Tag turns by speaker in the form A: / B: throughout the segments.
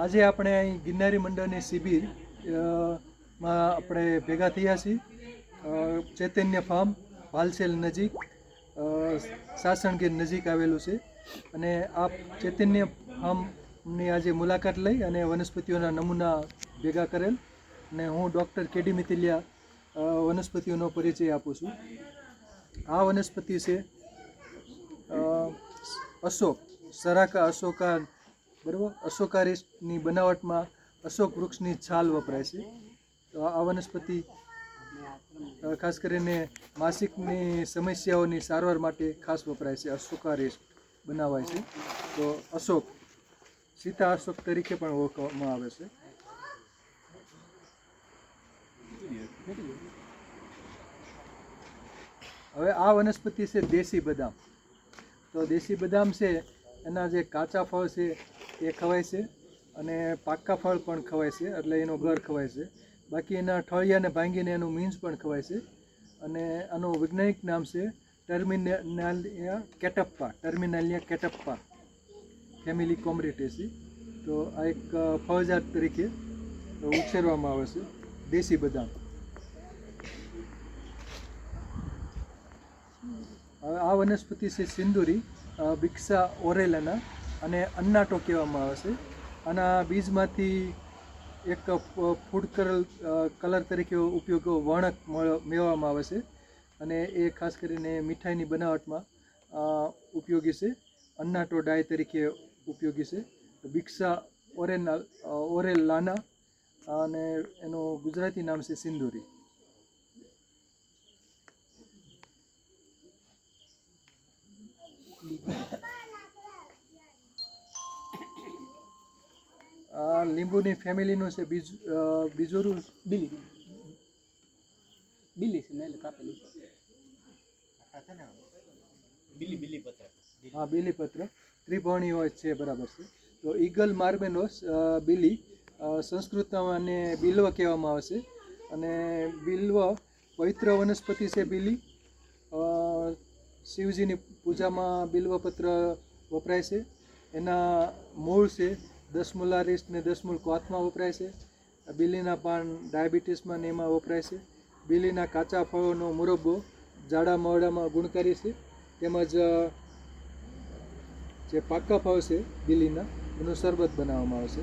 A: આજે આપણે અહીં ગિરનારી મંડળની શિબિરમાં આપણે ભેગા થયા છીએ. ચૈતન્ય ફાર્મ ભાલસેલ નજીક સાસણગીર નજીક આવેલું છે. અને આ ચૈતન્ય ફાર્મની આજે મુલાકાત લઈ અને વનસ્પતિઓના નમૂના ભેગા કરેલ. અને હું ડૉક્ટર કેડી મિતિલિયા વનસ્પતિઓનો પરિચય આપું છું. આ વનસ્પતિ છે અશોક, સરાકા અશોકા બરાબર? અશોકારીની બનાવટમાં અશોક વૃક્ષની છાલ વપરાય છે. તો આ વનસ્પતિ ખાસ કરીને માસિકની સમસ્યાઓની સારવાર માટે ખાસ વપરાય છે અશોકારિસ્ટ બનાવાય છે. તો અશોક, સીતા અશોક તરીકે પણ ઓળખવામાં આવે છે. હવે આ વનસ્પતિ છે દેશી બદામ. તો દેશી બદામ છે, એના જે કાચા ફળ છે એ ખવાય છે અને પાકા ફળ પણ ખવાય છે, એટલે એનો ગર ખવાય છે. બાકી એના ઠળિયાને ભાંગીને એનું મીન્સ પણ ખવાય છે. અને આનું વૈજ્ઞાનિક નામ છે ટર્મિનાલિયા કેટપ્પા ટર્મિનાલિયા કેટપ્પા ફેમિલી કોમ્રિટેસી તો આ એક ફળજાત તરીકે ઉછેરવામાં આવે છે, દેશી બદામ. હવે આ વનસ્પતિ છે સિંદુરી બિક્સા ઓરેલાના. અને અન્નાટો કહેવામાં આવે છે. આના બીજમાંથી એક ફૂડ કરલ કલર તરીકે ઉપયોગ વર્ણક મળ- મેળવવામાં આવે છે. અને એ ખાસ કરીને મીઠાઈની બનાવટમાં ઉપયોગી છે. અન્નાટો ડાય તરીકે ઉપયોગી છે. બિક્સા ઓરેના ઓરેલ ઓરેલાના, અને એનું ગુજરાતી નામ છે સિંદુરી. આ લીંબુની ફેમિલીનું છે બીજું અ, બીજોરું
B: બિલી. બિલી છે ને એટલે કાપેલી
A: હા બીલીપત્ર ત્રિભણી હોય છે બરાબર છે. તો ઈગલ માર્બેનોસ બિલી બીલી સંસ્કૃતમાં આને બિલ્વ કહેવામાં આવે છે. અને બિલ્વ પવિત્ર વનસ્પતિ છે બીલી. શિવજીની પૂજામાં બિલ્વપત્ર વપરાય છે. એના મૂળ છે દસમૂલારિસ્ટ ને દસમુલ કોથમાં વપરાય છે. બીલીના પાન ડાયાબિટીસમાં ને એમાં વપરાય છે. બીલીના કાચા ફળોનો મુરબ્બો જાડા મોડામાં ગુણકારી છે. તેમજ જે પાકા ફળ છે બીલીના, એનું શરબત બનાવવામાં આવશે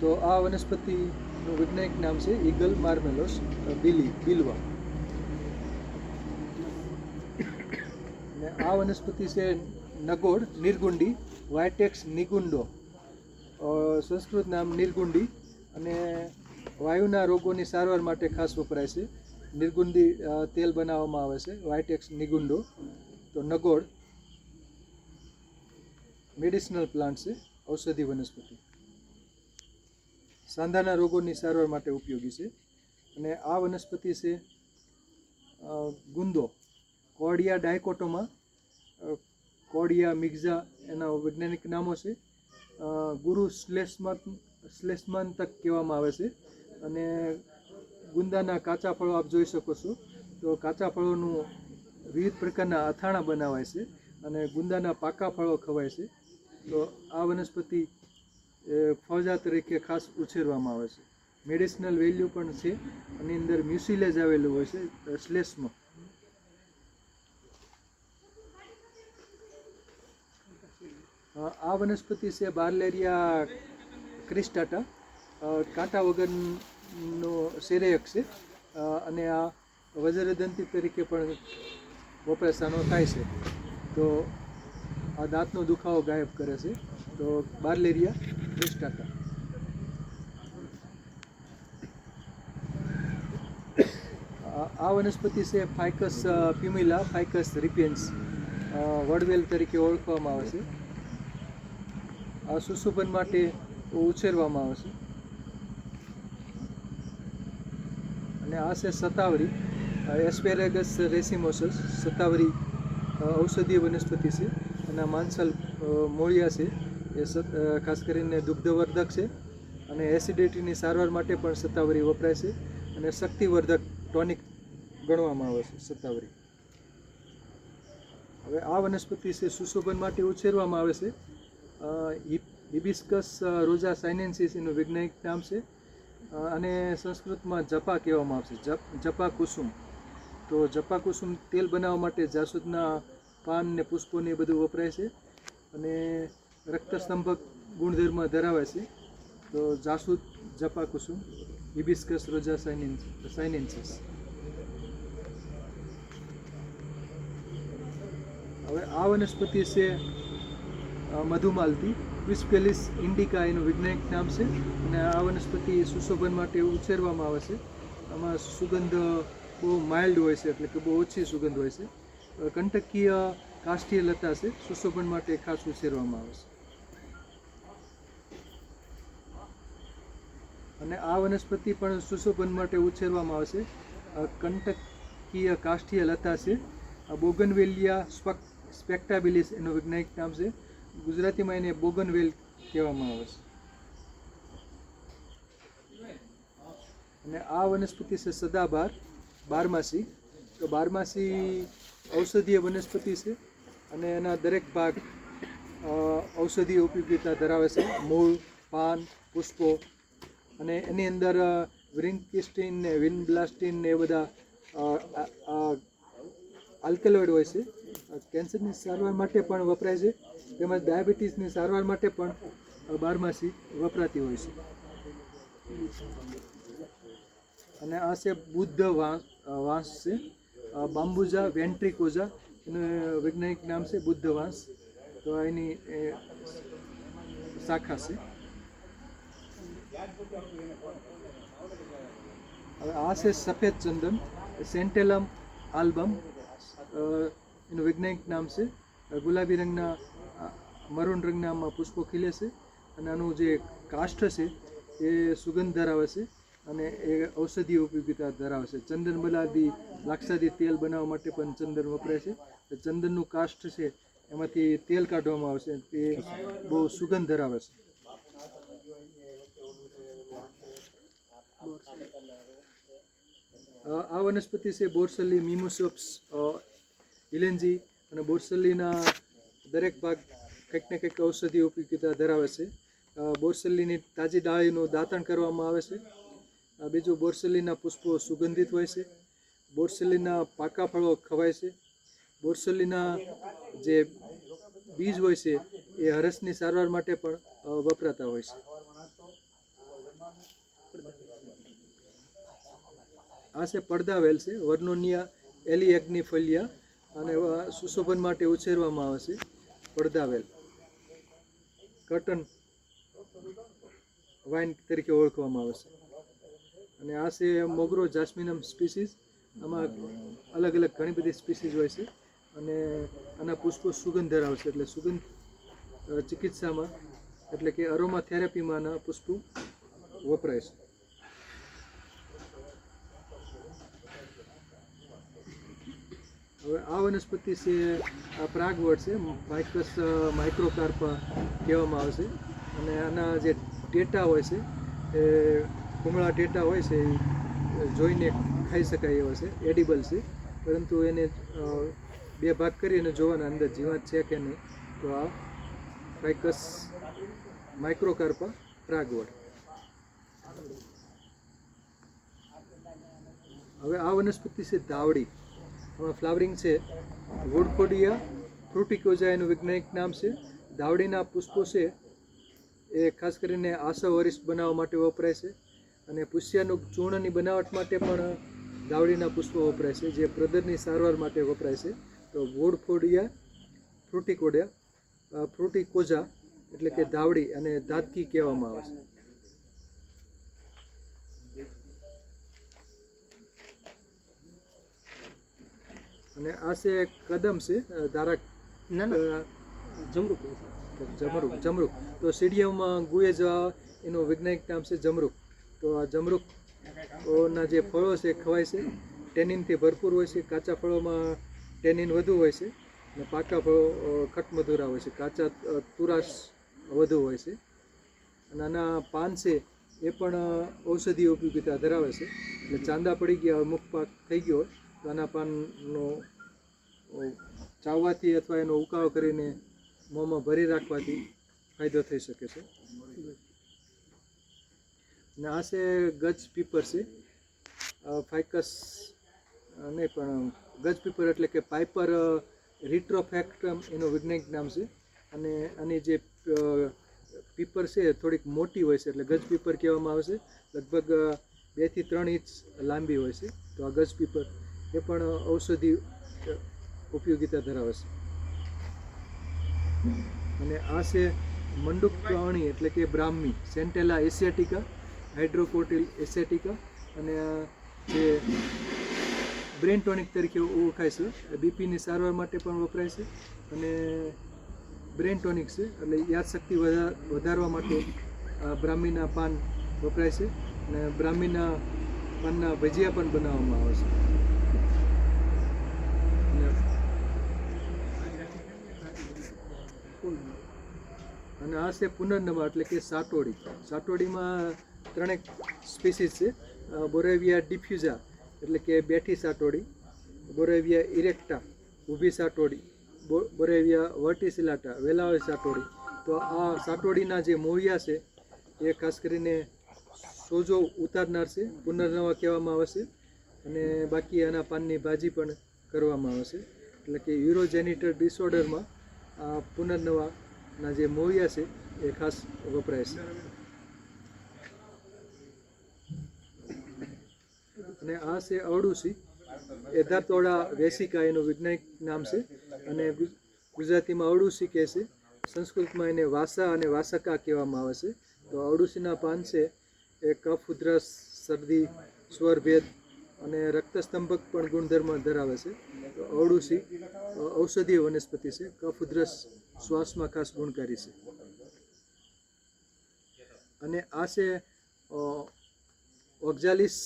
A: તો આ વનસ્પતિનું વૈજ્ઞાનિક નામ છે ઈગલ માર્મેલોસ બીલી, બિલવા. ને આ વનસ્પતિ છે નગોડ નિર્ગુંડી, વાયટેક્સ નિગુંડો. સંસ્કૃત નામ નિર્ગુંડી અને વાયુના રોગોની સારવાર માટે ખાસ વપરાય છે. નિર્ગુંદી તેલ બનાવવામાં આવે છે. વાયટેક્સ નિગુંડો, તો નગોળ મેડિસિનલ પ્લાન્ટ છે. ઔષધિ વનસ્પતિ. સાંધાના રોગોની સારવાર માટે ઉપયોગી છે. અને આ વનસ્પતિ છે ગુંદો. કોડિયા ડાયકોટોમાં કોડિયા મિક્ઝા એના વૈજ્ઞાનિક નામો છે. ગુરુ શ્લેષ્મા શ્લેષ્માંતક કહેવામાં આવે છે. અને ગુંદાના કાચા ફળો આપ જોઈ શકો છો. તો કાચા ફળોનું વિવિધ પ્રકારના અથાણા બનાવાય છે અને ગુંદાના પાકા ફળો ખવાય છે. તો આ વનસ્પતિ ફળજા તરીકે ખાસ ઉછેરવામાં આવે છે. મેડિસિનલ વેલ્યુ પણ છે. અને અંદર મ્યુસિલેજ આવેલું હોય છે, શ્લેષ્મ. આ વનસ્પતિ છે બાર્લેરિયા ક્રિસ્ટાટા. કાંટા વગરનો સેરેયક છે. અને આ વજ્રદંતી તરીકે પણ વપરાશાનો થાય છે. તો આ દાંતનો દુખાવો ગાયબ કરે છે. તો બાર્લેરિયા ક્રિસ્ટાટા. આ વનસ્પતિ છે ફાઇકસ પ્યુમિલા ફાઇકસ રિપિયન્સ વડવેલ તરીકે ઓળખવામાં આવે છે. સુશોભન માટે ઉછેરવામાં આવે છે. અને આ છે સતાવરી એસ્પેરેગસ રેસિમોસસ, સતાવરી ઔષધીય વનસ્પતિ છે. એના માનસલ મોળિયા છે. એ ખાસ કરીને દુગ્ધવર્ધક છે. અને એસિડિટીની સારવાર માટે પણ સત્તાવરી વપરાય છે. અને શક્તિવર્ધક ટોનિક ગણવામાં આવે છે સત્તાવરી હવે આ વનસ્પતિ છે, સુશોભન માટે ઉછેરવામાં આવે છે. હિબિસ્કસ રોઝા સાઇનેન્સિસ એનું વૈજ્ઞાનિક નામ છે. અને સંસ્કૃતમાં જપા કહેવામાં આવશે. જપ, જપા કુસુમ. તો જપા કુસુમ તેલ બનાવવા માટે જાસૂદના પાન ને પુષ્પોને એ બધું વપરાય છે. અને રક્તસ્તંભક ગુણધર્મ ધરાવે છે. તો જાસૂદ જપા કુસુમ, હિબિસ્કસ રોઝા સાઇનેન્સ સાઇનેન્સિસ હવે આ વનસ્પતિ છે મધુમાલતી વિસ્પેલિસ ઇન્ડિકા એનું વૈજ્ઞાનિક નામ છે અને આ વનસ્પતિ સુશોભન માટે ઉછેરવામાં આવે છે. આમાં સુગંધ બહુ માઇલ્ડ હોય છે એટલે કે બહુ ઓછી સુગંધ હોય છે. કંટકીય કાષ્ઠીય લતા છે, સુશોભન માટે ખાસ ઉછેરવામાં આવે છે. અને આ વનસ્પતિ પણ સુશોભન માટે ઉછેરવામાં આવે છે. કંટકીય કાષ્ઠીય લતા છે. બોગનવેલિયા સ્પક, સ્પેક્ટાબિલિસ એનું વૈજ્ઞાનિક નામ છે. ગુજરાતીમાં એને બોગનવેલ કહેવામાં આવે છે. અને આ વનસ્પતિ છે સદાબહાર, બારમાસી. તો બારમાસી ઔષધીય વનસ્પતિ છે અને એના દરેક ભાગ ઔષધીય ઉપયોગીતા ધરાવે છે. મૂળ, પાન, પુષ્પો અને એની અંદર વિન્કિસ્ટીન ને વિનબ્લાસ્ટીન ને એ બધા આલ્કેલોઇડ હોય છે. કેન્સરની સારવાર માટે પણ વપરાય છે. તેમજ ડાયાબિટીસની સારવાર માટે પણ બારમાસી વપરાતી હોય છે. અને આ છે બુદ્ધ વાંસ છે. બામ્બુજા વેન્ટ્રિકોઝા એનું વૈજ્ઞાનિક નામ છે બુદ્ધ વાંસ. તો એની શાખા છે. હવે આ છે સફેદ ચંદન, સેન્ટેલમ આલ્બમ એનું વૈજ્ઞાનિક નામ છે ગુલાબી રંગના મરૂન રંગના આમાં પુષ્પો ખીલે છે અને આનું જે કાષ્ઠ છે એ સુગંધ ધરાવે છે અને એ ઔષધીય ઉપયોગિતા ધરાવે છે. ચંદન બલાદી લાક્ષાદી તેલ બનાવવા માટે પણ ચંદન વપરાય છે. ચંદનનું કાષ્ઠ છે એમાંથી તેલ કાઢવામાં આવશે તે બહુ સુગંધ ધરાવે છે. આ વનસ્પતિ છે બોરસલી મીમોસોપ્સ ઇલેન્જી અને બોરસલીના દરેક ભાગ કંઈક ને કંઈક ઔષધિ ઉપયોગીતા ધરાવે છે. અ, બોરસલીની તાજી ડાળીનું દાંતણ કરવામાં આવે છે. બીજું બોરસલીના પુષ્પો સુગંધિત હોય છે. બોરસલીના પાકા ફળો ખવાય છે. બોરસલીના જે બીજ હોય છે એ હરસની સારવાર માટે પણ વપરાતા હોય છે. આ છે પડદાવેલ છે. વર્નોનિયા એલિએગ્નિફલિયા અને સુશોભન માટે ઉછેરવામાં આવે છે. પડદાવેલ કર્ટન વાઇન તરીકે ઓળખવામાં આવે છે. અને આ છે મોગરો જાસ્મિનમ સ્પીસીસ. આમાં અલગ અલગ ઘણી બધી સ્પીસીસ હોય છે. અને આના પુષ્પો સુગંધ ધરાવે છે. એટલે સુગંધ ચિકિત્સામાં, એટલે કે અરોમા થેરાપીમાં આના પુષ્પો વપરાય છે. હવે આ વનસ્પતિ છે, આ પ્રાગવડ છે, માઇક્રસ માઇક્રોકાર્પા કહેવામાં આવે છે. અને આના જે ટેટા હોય છે, એ કુમળા ટેટા હોય છે, એ જોઈને ખાઈ શકાય એવા છે, એડિબલ છે. પરંતુ એને બે ભાગ કરી અને જોવાના અંદર જીવાત છે કે નહીં, તો આ ફાઇકસ માઇક્રોકાર્પા પ્રાગવડ હવે આ વનસ્પતિ છે ધાવડી ફ્લાવરિંગ છે. વુડકોડિયા ફ્રુટિકોઝા એનું વૈજ્ઞાનિક નામ છે. દાવડીના પુષ્પો છે. એ ખાસ કરીને આસવ વરિષ્ઠ બનાવવા માટે વપરાય છે અને પુષ્યાનું ચૂર્ણની બનાવટ માટે પણ દાવડીના પુષ્પો વપરાય છે, જે પ્રદરની સારવાર માટે વપરાય છે. તો વોડફોડિયા ફ્રુટિકોડિયા ફ્રુટિકોઝા એટલે કે ધાવડી અને ધાતકી કહેવામાં આવે છે. અને આ છે કદમ છે ધારા
B: જમરૂક
A: જમરૂક જમરૂક. તો સીડીએમમાં ગુએજ એનું વૈજ્ઞાનિક નામ છે જમરૂક. તો આ જમરૂક ના જે ફળો છે ખવાય છે. ટેનિનથી ભરપૂર હોય છે. કાચા ફળોમાં ટેનિન વધુ હોય છે. અને પાકા ફળો ખટમધુરા હોય છે. કાચા તુરાશ વધુ હોય છે. અને આના પાન છે એ પણ ઔષધીય ઉપયોગિતા ધરાવે છે. એટલે ચાંદા પડી ગયા હોય, મુખ પાક થઈ ગયો હોય. તો પાનનો ચાવવાથી અથવા એનો ઉકાળો કરીને મોંમાં ભરી રાખવાથી ફાયદો થઈ શકે છે. અને આ છે ગજ પીપર છે. ફાઇકસ નહીં, પણ ગજ પીપર એટલે કે પાઇપર રિટ્રોફેક્ટમ એનું વૈજ્ઞાનિક નામ છે. અને આની જે પીપર છે થોડીક મોટી હોય છે, એટલે ગજ પીપર કહેવામાં આવે છે. લગભગ બેથી ત્રણ ઇંચ લાંબી હોય છે. તો આ ગજ પીપર એ પણ ઔષધિ ઉપયોગીતા ધરાવે છે. અને આ છે મંડુક પ્રાણી એટલે કે બ્રાહ્મી, સેન્ટેલા એશિયાટિકા હાઇડ્રોકોટિલ એશિયાટિકા અને જે બ્રેન ટોનિક તરીકે ઓળખાય છે. બીપીની સારવાર માટે પણ વપરાય છે અને બ્રેન ટોનિક છે એટલે યાદશક્તિ વધા વધારવા માટે બ્રાહ્મીના પાન વપરાય છે અને બ્રાહ્મીના પાનના ભજીયા પણ બનાવવામાં આવે છે અને અને આ છે પુનર્નવા, એટલે કે સાટોડી. સાટોડીમાં ત્રણેક સ્પીસીસ છે. બોરેવિયા ડિફ્યુઝા, એટલે કે બેઠી સાટોડી, બોરેવિયા ઇરેક્ટા, ઊભી સાટોડી બોરેવિયા વર્ટિસિલાટા વેલાવાળી સાટોડી. તો આ સાટોડીના જે મૂળિયા છે, એ ખાસ કરીને સોજો ઉતારનાર છે, પુનર્નવા કહેવામાં આવે છે. અને બાકી આના પાનની ભાજી પણ કરવામાં આવે છે. એટલે કે યુરોજેનિટર ડિસઓર્ડરમાં આ પુનર્નવાના જે મૂળિયા છે એ ખાસ વપરાય છે. અને આ છે અવડુસી. એધાતોડા વેસિકા એનું વૈજ્ઞાનિક નામ છે. અને ગુજરાતીમાં અવડુસી કહે છે. સંસ્કૃતમાં એને વાસા અને વાસકા કહેવામાં આવે છે. તો અવડુસીના પાન છે એ કફ, ઉધરસ, શરદી સ્વરભેદ અને રક્તસ્તંભક પણ ગુણધર્મ ધરાવે છે. તો અવડુસી ઔષધીય વનસ્પતિ છે. કફ, ઉધરસ શ્વાસમાં ખાસ ગુણકારી છે. અને આ છે ઓક્ઝાલિસ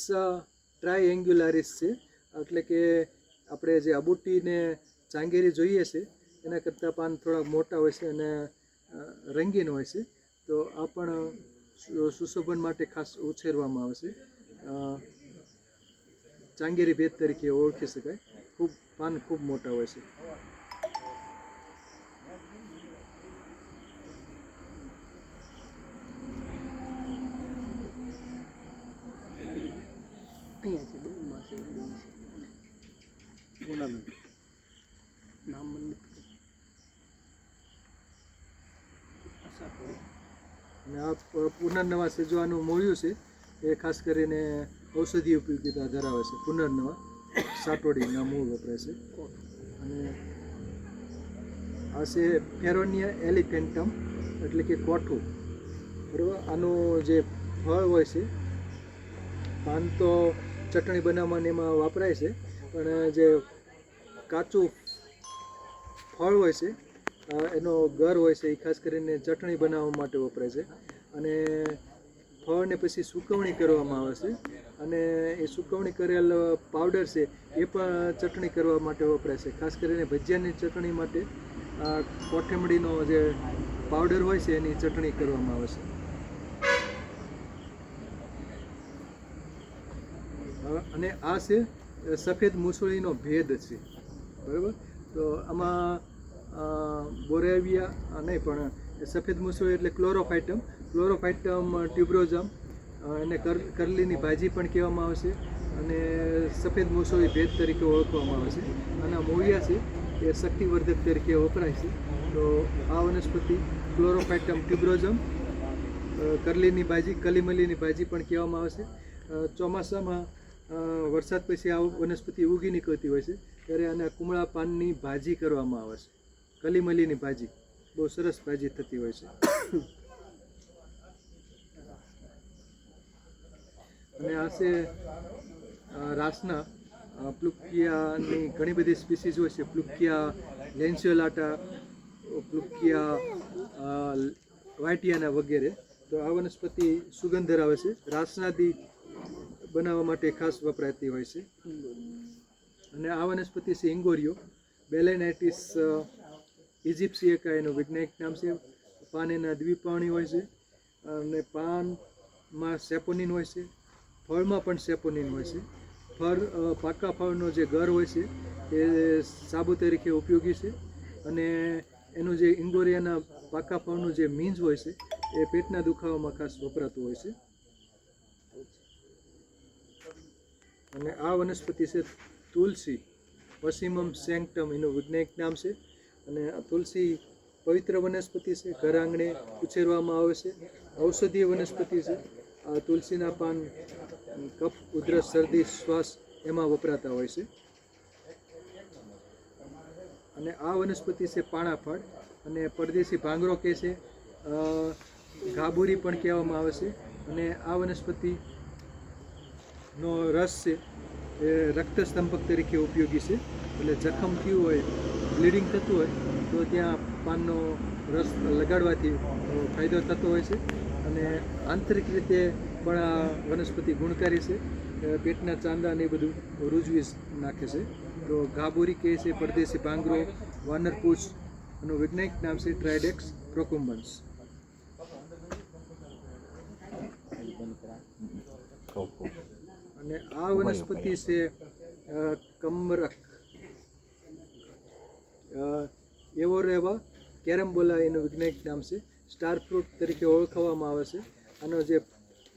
A: ટ્રાયએંગ્યુલારિસ છે. એટલે કે આપણે જે અબુટીને ચાંગેરી જોઈએ છે, એના કરતાં પાન થોડાક મોટા હોય છે અને રંગીન હોય છે. તો આ પણ સુશોભન માટે ખાસ ઉછેરવામાં આવે છે. ચાંગેરી ભેદ તરીકે ઓળખી શકાય. ખૂબ, પાન ખૂબ મોટા હોય છે
B: અહીંયા છે ડોલમાં છે ડોલ છે બોલાનું નામ
A: અને આ પુનર્નવા સેજવાનું મૂળ્યું છે. એ ખાસ કરીને ઔષધીય ઉપયોગિતા ધરાવે છે. પુનર્નવા સાટોડીના મૂળ વપરાય છે. અને આ છે ફેરોનિયા એલિફેન્ટમ, એટલે કે કોઠું. બરાબર? આનું જે ફળ હોય છે, પાન તો ચટણી બનાવવામાં એમાં વપરાય છે, પણ જે કાચું ફળ હોય છે એનો ગર હોય છે, એ ખાસ કરીને ચટણી બનાવવા માટે વપરાય છે. અને ફળને પછી સુકવણી કરવામાં આવે છે. અને એ સુકવણી કરેલ પાવડર છે, એ પણ ચટણી કરવા માટે વપરાય છે. ખાસ કરીને ભજીયાની ચટણી માટે આ કોઠેમડીનો જે પાવડર હોય છે, એની ચટણી કરવામાં આવે છે. અને આ છે, સફેદ મૂસળીનો ભેદ છે. બરાબર? તો આમાં બોરેવિયા નહીં, પણ સફેદ મૂસળી એટલે ક્લોરોફાઇટમ. ક્લોરોફાઇટમ ટ્યુબ્રોઝમ એને કર, કરલીની ભાજી પણ કહેવામાં આવે છે અને સફેદ મૂસોળી ભેદ તરીકે ઓળખવામાં આવે છે. આના મોળિયા છે, એ શક્તિવર્ધક તરીકે વપરાય છે. તો આ વનસ્પતિ ક્લોરોફાઇટમ, ટ્યુબ્રોઝમ કરલીની ભાજી, કલીમલીની ભાજી પણ કહેવામાં આવે છે. ચોમાસામાં વરસાદ પછી આ વનસ્પતિ ઉગી નીકળતી હોય છે, ત્યારે આના કુમળા પાનની ભાજી કરવામાં આવે છે. કલીમલીની ભાજી બહુ સરસ ભાજી થતી હોય છે. અને આ છે રાસના પ્લુકિયાની ઘણી બધી સ્પીસીસ હોય છે. પ્લુકિયા લેન્સિયોલાટા પ્લુકિયા અ, વાઇટિયાના વગેરે. તો આ વનસ્પતિ સુગંધ ધરાવે છે. રાસનાદી બનાવવા માટે ખાસ વપરાતી હોય છે. અને આ વનસ્પતિ છે ઇંગોરિયો બેલેનાઇટિસ ઇજિપ્સિએકા એનું વૈજ્ઞાનિક નામ છે. પાન એના દ્વિપાણી હોય છે અને પાનમાં સેપોનિન હોય છે. ફળમાં પણ સેપોનિન હોય છે. ફળ પાકા ફળનો જે ગર હોય છે એ સાબુ તરીકે ઉપયોગી છે અને એનું જે ઇન્ગોરિયાના પાકા ફળનું જે મીંજ હોય છે એ પેટના દુખાવામાં ખાસ વપરાતું હોય છે. અને આ વનસ્પતિ છે તુલસી. પશ્ચિમમ સેન્ક્ટમ એનું વૈજ્ઞાનિક નામ છે. અને આ તુલસી પવિત્ર વનસ્પતિ છે, ઘર આંગણે ઉછેરવામાં આવે છે, ઔષધીય વનસ્પતિ છે. આ તુલસીના પાન, કફ, ઉધરસ, શરદી, શ્વાસ એમાં વપરાતા હોય છે. અને આ વનસ્પતિ છે પાણાફળ અને પરદેશી ભાંગરો કહે છે ગાબુરી પણ કહેવામાં આવે છે. અને આ વનસ્પતિનો રસ છે, એ રક્તસ્તંભક તરીકે ઉપયોગી છે. એટલે જખમ થયું હોય બ્લીડિંગ થતું હોય તો ત્યાં પાનનો રસ લગાડવાથી ફાયદો થતો હોય છે. અને આંતરિક રીતે પણ આ વનસ્પતિ ગુણકારી છે. પેટના ચાંદા ને એ બધું રૂજવી નાખે છે. તો ગાબોરી કહે છે પરદેશી ભાંગરો વાનરપૂછ એનું વૈજ્ઞાનિક નામ છે ટ્રાઇડેક્સ પ્રોકુમ્બન્સ અને આ વનસ્પતિ છે કમરક. એવો રહેવા. કેરમબોલા એનું વૈજ્ઞાનિક નામ છે. સ્ટાર ફ્રૂટ તરીકે ઓળખવામાં આવે છે. આનો જે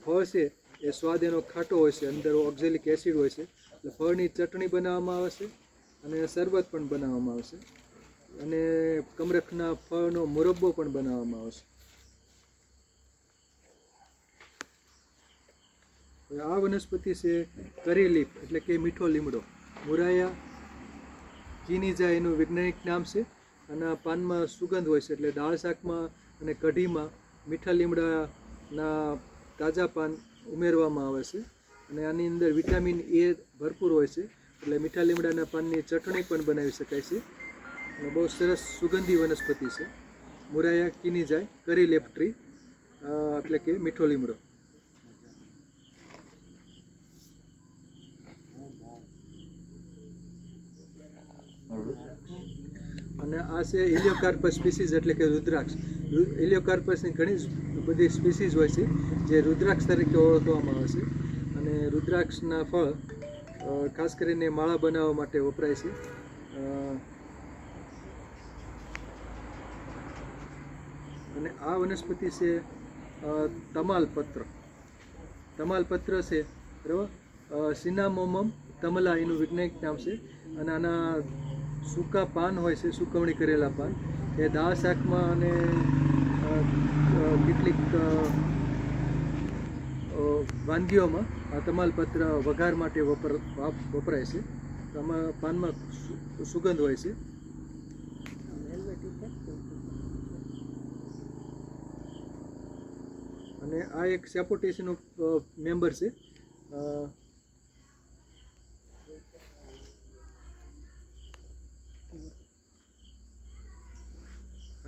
A: ફળ છે, એ સ્વાદ એનો ખાટો હોય છે. અંદર ઓક્ઝેલિક એસિડ હોય છે. એટલે ફળની ચટણી બનાવવામાં આવે છે અને શરબત પણ બનાવવામાં આવશે અને કમરખના ફળનો મુરબ્બો પણ બનાવવામાં આવશે આ વનસ્પતિ છે કરી લીફ એટલે કે મીઠો લીમડો. મુરાયા કિનીજા એનું વૈજ્ઞાનિક નામ છે. અને પાનમાં સુગંધ હોય છે એટલે દાળ શાકમાં અને કઢીમાં મીઠા લીમડાના તાજા પાન ઉમેરવામાં આવે છે. અને આની અંદર વિટામિન એ ભરપૂર હોય છે. એટલે મીઠા લીમડાના પાનની ચટણી પણ બનાવી શકાય છે. અને બહુ સરસ સુગંધી વનસ્પતિ છે. મુરાયા કિનીજાય કરી લેફ ટ્રી એટલે કે મીઠો લીમડો. અને આ છે ઇલિયોકાર્પસ સ્પીસીઝ એટલે કે રુદ્રાક્ષ. ઇલિયોકાર્પસની ઘણી બધી સ્પીસીઝ હોય છે, જે રુદ્રાક્ષ તરીકે ઓળખવામાં આવે છે. અને રુદ્રાક્ષના ફળ ખાસ કરીને માળા બનાવવા માટે વપરાય છે. અને આ વનસ્પતિ છે તમાલપત્ર. તમાલપત્ર છે, બરાબર? સિનામોમમ તમલા એનું વૈજ્ઞાનિક નામ છે. અને આના સૂકા પાન હોય છે, સુકવણી કરેલા પાન, એ દાળ શાકમાં અને કેટલીક વાનગીઓમાં આ તમાલપત્ર વઘાર માટે વપર વપરાય છે. આમાં પાનમાં સુગંધ હોય છે. અને આ એક સેપોટેશનનું મેમ્બર છે.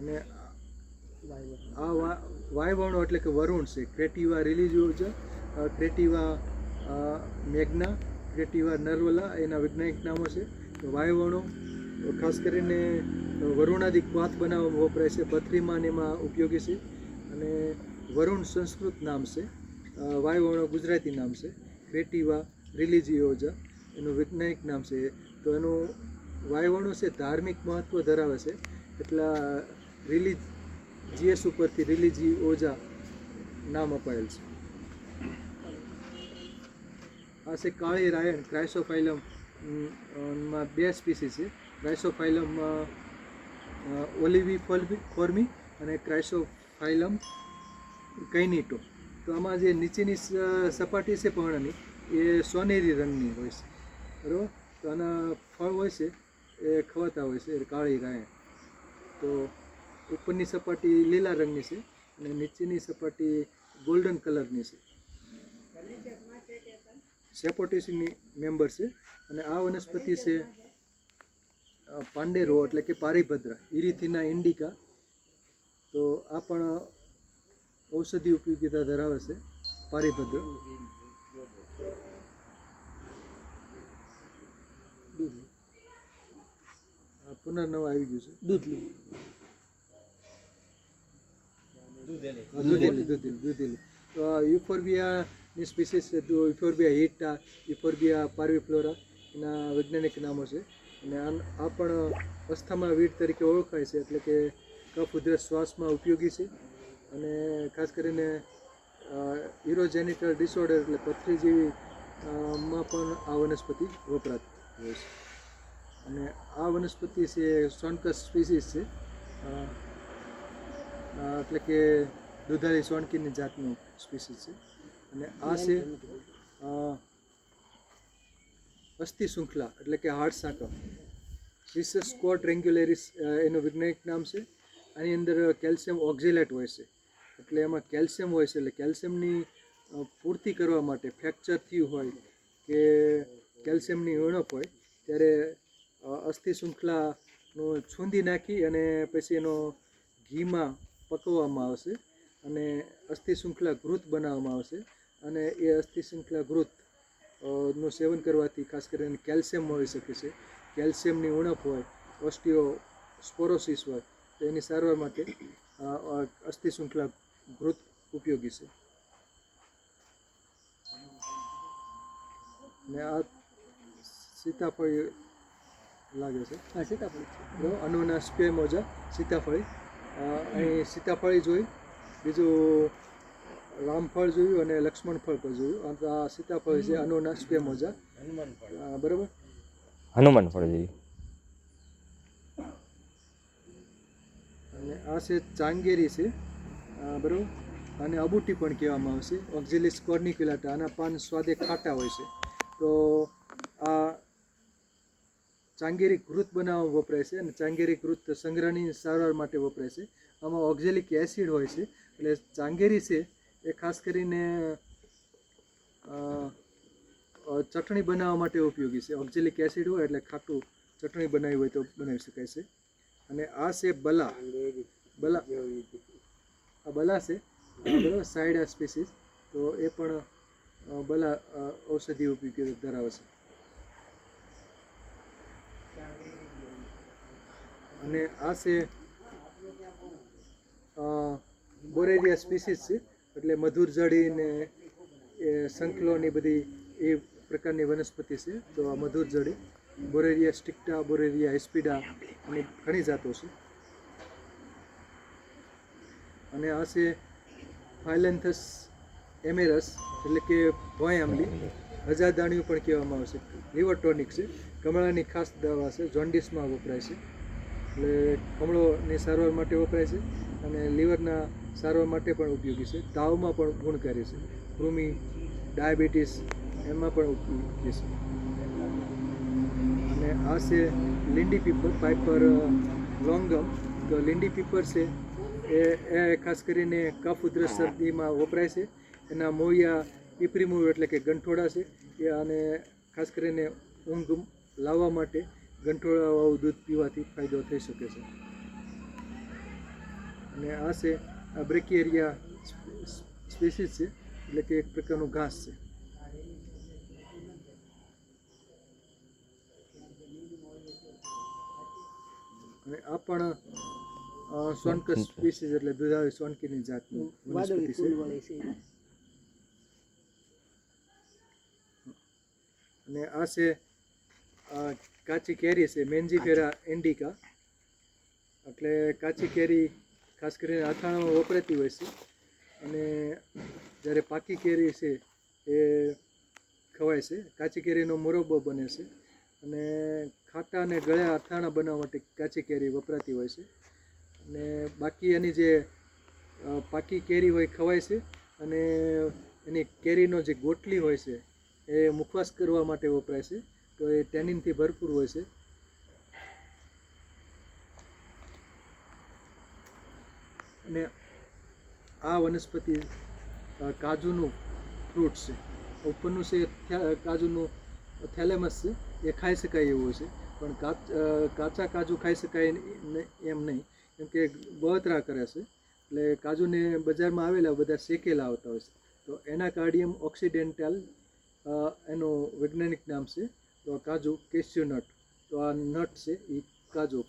A: અને આ વાયવણો એટલે કે વરુણ છે. ક્રેટિવા રિલિજિયોઝા ક્રેટિવા મેગ્ના ક્રેટિવા નર્વલા, એના વૈજ્ઞાનિક નામો છે. વાયવણો, ખાસ કરીને વરુણાદિક વાત બનાવવામાં વપરાય છે. પથરીમાં એમાં ઉપયોગી છે. અને વરુણ સંસ્કૃત નામ છે. વાયવણો ગુજરાતી નામ છે. ક્રેટિવા રિલિજિયોઝા એનું વૈજ્ઞાનિક નામ છે. તો એનું વાયવણો છે ધાર્મિક મહત્ત્વ ધરાવે છે. એટલા રિલીજ જીએસ ઉપરથી રિલીજી ઓજા નામ અપાયેલ છે. આ છે કાળી રાયણ ક્રાઇસોફાઇલમમાં બે સ્પીસીસ છે. ક્રાઇસોફાઇલમ ઓલિવી ફોર્મી અને ક્રાઇસોફાઇલમ કૈનીટો તો આમાં જે નીચેની સપાટી છે પર્ણની એ સોનેરી રંગની હોય છે. બરાબર? તો આના ફળ હોય છે, એ ખવાતા હોય છે કાળી રાયણ. તો ઉપરની સપાટી લીલા રંગની છે અને નીચેની સપાટી ગોલ્ડન કલરની છે. સેપોટેસીની મેમ્બર છે અને આ વનસ્પતિ છે પાંડેરો એટલે કે પારિભદ્ર ઇરિથિના ઇન્ડિકા. તો આ પણ ઔષધિ ઉપયોગિતા ધરાવે છે પારિભદ્ર. પુનર્નવા આવી ગયું છે.
B: દૂધ લીધું
A: હા, દૂધેલી દૂધેલી દૂધેલી યુફોર્બિયાની સ્પીસીસ યુફોર્બિયા હિટા યુફોર્બિયા પાર્વિફ્લોરા એના વૈજ્ઞાનિક નામો છે અને આ પણ અસ્થામાં વીટ તરીકે ઓળખાય છે એટલે કે કફ ઉધરસ શ્વાસમાં ઉપયોગી છે અને ખાસ કરીને ઇરોજેનિટલ ડિસઓર્ડર એટલે પથરી જેવી માં પણ આ વનસ્પતિ વપરાતી હોય છે અને આ વનસ્પતિ છે સોનકસ સ્પીસીસ છે એટલે કે દુધારી સોનકીની જાતનું સ્પીસીસ છે. અને આ છે અસ્થિ શૃંખલા એટલે કે હાર્ટ સાંકળ. સિસસ સ્કોટ રેંગ્યુલેરિસ એનું વૈજ્ઞાનિક નામ છે. આની અંદર કેલ્શિયમ ઓક્ઝિલેટ હોય છે. એટલે એમાં કેલ્શિયમ હોય છે, એટલે કેલ્શિયમની પૂર્તિ કરવા માટે ફ્રેક્ચર થયું હોય કે કેલ્શિયમની ઉણપ હોય, ત્યારે અસ્થિ શૃંખલાનું છૂંદી નાખી અને પછી એનો ઘીમાં પકવવામાં આવશે અને અસ્થિ શૃંખલા ઘૃત બનાવવામાં આવશે. અને એ અસ્થિ શૃંખલા ઘૃતનું સેવન કરવાથી ખાસ કરીને કેલ્શિયમ મળી શકે છે. કેલ્શિયમની ઉણપ હોય ઓસ્ટિયો સ્પોરોસિસ હોય તો એની સારવાર માટે અસ્થિ શૃંખલા ઘૃત ઉપયોગી છે. ને આ સીતાફળી લાગે છે.
B: આ સીતાફળ.
A: અનુના સ્પે મોજા સીતાફળી અહીં સીતાફળી જોઈ બીજું રામફળ જોયું અને લક્ષ્મણ ફળ પણ જોયું. આ સીતાફળ છે અનુના સ્પે મોજા. બરાબર?
C: હનુમાન ફળ જોયું
A: અને આ છે ચાંગેરી છે. બરાબર? અને અબુટી પણ કહેવામાં આવશે ઓક્ઝિલિસ કોર્નિક્યુલાટા આના પાન સ્વાદે ખાટા હોય છે. તો આ ચાંગેરી કૃત બનાવવા વપરાય છે અને ચાંગેરી કૃત સંગ્રહની સારવાર માટે વપરાય છે. આમાં ઓક્ઝેલિક એસિડ હોય છે. એટલે ચાંગેરી છે એ ખાસ કરીને ચટણી બનાવવા માટે ઉપયોગી છે. ઓક્ઝેલિક એસિડ હોય એટલે ખાટું ચટણી બનાવી હોય તો બનાવી શકાય છે. અને આ છે બલા. બલા. આ બલા છે. બરાબર સાઇડા સ્પીસીસ. તો એ પણ બલા ઔષધિ ઉપયોગી ધરાવે છે. અને આ છે બોરેરિયા સ્પીસીસ છે. એટલે મધુર જડી ને સંકલોની બધી એ પ્રકારની વનસ્પતિ છે. તો આ મધુર જડી બોરેરિયા સ્ટિક્ટા બોરેરિયા એસ્પિડા અને ઘણી જાતો છે. અને આ છે ફાઇલેન્થસ એમેરસ, એટલે કે ભોંય આંબલી. હજારદાણીઓ પણ કહેવામાં આવશે લિવર ટોનિક છે. કમળાની ખાસ દવા છે. જોન્ડિસમાં વપરાય છે. એટલે કમળોની સારવાર માટે વપરાય છે અને લીવરના સારવાર માટે પણ ઉપયોગી છે. તાવમાં પણ ગુણકારી છે. કૃમિ, ડાયાબિટીસ એમાં પણ ઉપયોગી છે. અને આ છે લીંડી પીપર પાઇપર લોંગમ તો લીંડી પીપર છે એ એ ખાસ કરીને કફ, ઉધરસ, શરદીમાં વપરાય છે. એના મોયા, પીપરી મૂવ એટલે કે ગંઠોડા છે. એ અને ખાસ કરીને ઊંઘ લાવવા માટે ગંઠોડાવાળું દૂધ પીવાથી ફાયદો થઈ શકે છે. અને આ છે, આ બ્રેકેરિયા સ્પેસીસ છે, એટલે કે એક પ્રકારનું ઘાસ છે. અને આ પણ સોનક સ્પીસીસ એટલે દુધાળી સોનકીની જાતનું વનસ્પતિ છે. અને આ છે કાચી કેરી છે મેન્જીફેરા એન્ડિકા એટલે કાચી કેરી ખાસ કરીને અથાણામાં વપરાતી હોય છે. અને જ્યારે પાકી કેરી છે, એ ખવાય છે. કાચી કેરીનો મોરબ્બો બને છે. અને ખાટા અને ગળ્યા અથાણા બનાવવા માટે કાચી કેરી વપરાતી હોય છે. અને બાકી એની જે પાકી કેરી હોય, ખવાય છે. અને એની કેરીનો જે ગોટલી હોય છે, એ મુખવાસ કરવા માટે વપરાય છે. તો એ ટેનિનથી ભરપૂર હોય છે. અને આ વનસ્પતિ કાજુનું ફ્રૂટ છે. ઉપરનું છે કાજુનું થેલેમસ છે. એ ખાઈ શકાય એવું છે. પણ કાચા કાજુ ખાઈ શકાય એમ નહીં. કેમ કે બળતરા કરે છે. એટલે કાજુને બજારમાં આવેલા બધા શેકેલા આવતા હોય છે. તો એના કાર્ડિયમ ઓક્સિડેન્ટલ એનું વૈજ્ઞાનિક નામ છે. તો આ કાજુ કેશ્યુ નટ. તો આ નટ છે એ કાજુ.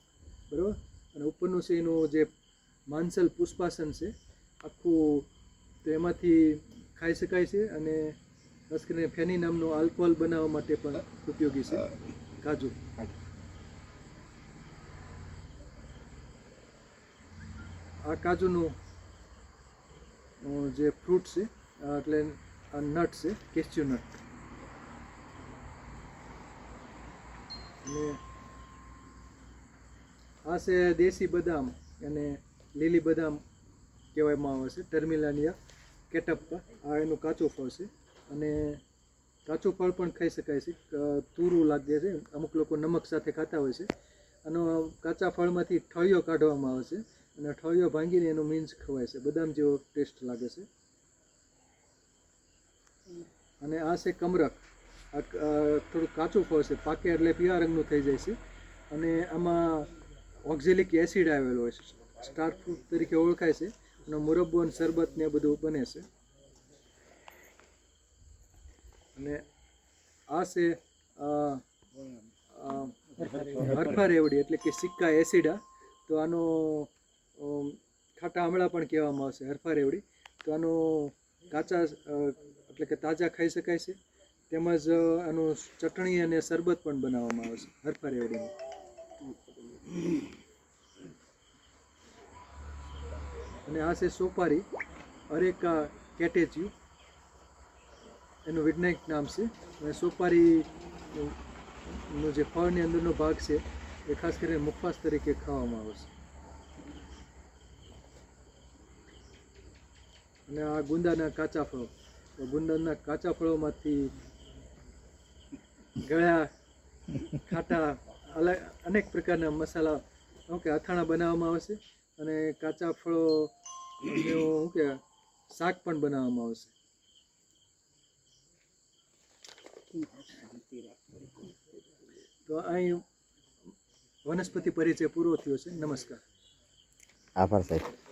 A: બરાબર? અને ઉપરનું છે એનું જે માંસલ પુષ્પાસન છે, આખું તો એમાંથી ખાઈ શકાય છે અને ખાસ કરીને ફેની નામનું આલ્કોહોલ બનાવવા માટે પણ ઉપયોગી છે કાજુ. આ કાજુનું જે ફ્રૂટ છે એટલે આ નટ છે કેસ્યુ નટ. અને આ છે દેશી બદામ અને લીલી બદામ કહેવામાં આવે છે, ટર્મિલાનિયા, કેટપ્પા, આ એનું કાચું ફળ છે. અને કાચું ફળ પણ ખાઈ શકાય છે તૂરું લાગે છે, અમુક લોકો નમક સાથે ખાતા હોય છે. અને કાચા ફળમાંથી ઠળિયો કાઢવામાં આવે છે અને ઠળિયો ભાંગીને એનું મીન્સ ખવાય છે, બદામ જેવો ટેસ્ટ લાગે છે. અને આ છે કમરક થોડું કાચું ફળ છે, પાકે એટલે પીળા રંગનું થઈ જાય છે. અને આમાં ઓક્ઝેલિક એસિડ આવેલો હોય છે, સ્ટાર ફ્રૂટ તરીકે ઓળખાય છે, અને મુરબ્બો અને શરબત ને બધું બને છે. અને આ છે હરફા રેવડી એટલે કે સિક્કા એસિડા તો આનો ખાટા આમળા પણ કહેવામાં આવશે હરફા રેવડી. તો આનો કાચા એટલે કે તાજા ખાઈ શકાય છે. તેમજ આનું ચટણી અને શરબત પણ બનાવવામાં આવે છે હરફા રેવડીનું અને આ છે સોપારી, અરેકા કેટેચ્યુ. એનું વૈજ્ઞાનિક નામ છે. અને સોપારી, નો જે ફળની અંદરનો ભાગ છે, એ ખાસ કરીને મુખવાસ તરીકે ખાવામાં આવે છે. અને આ ગુંદાના કાચા ફળો ગુંદાના કાચા ફળોમાંથી ગળ્યા ખાટા અલગ, અનેક પ્રકારના મસાલા, શું કે, અથાણા બનાવવામાં આવે છે અને કાચા ફળો શું કે, શાક પણ બનાવવામાં આવશે. તો અહીં વનસ્પતિ પરિચય પૂરો થયો છે. નમસ્કાર.
C: આભાર સાહેબ.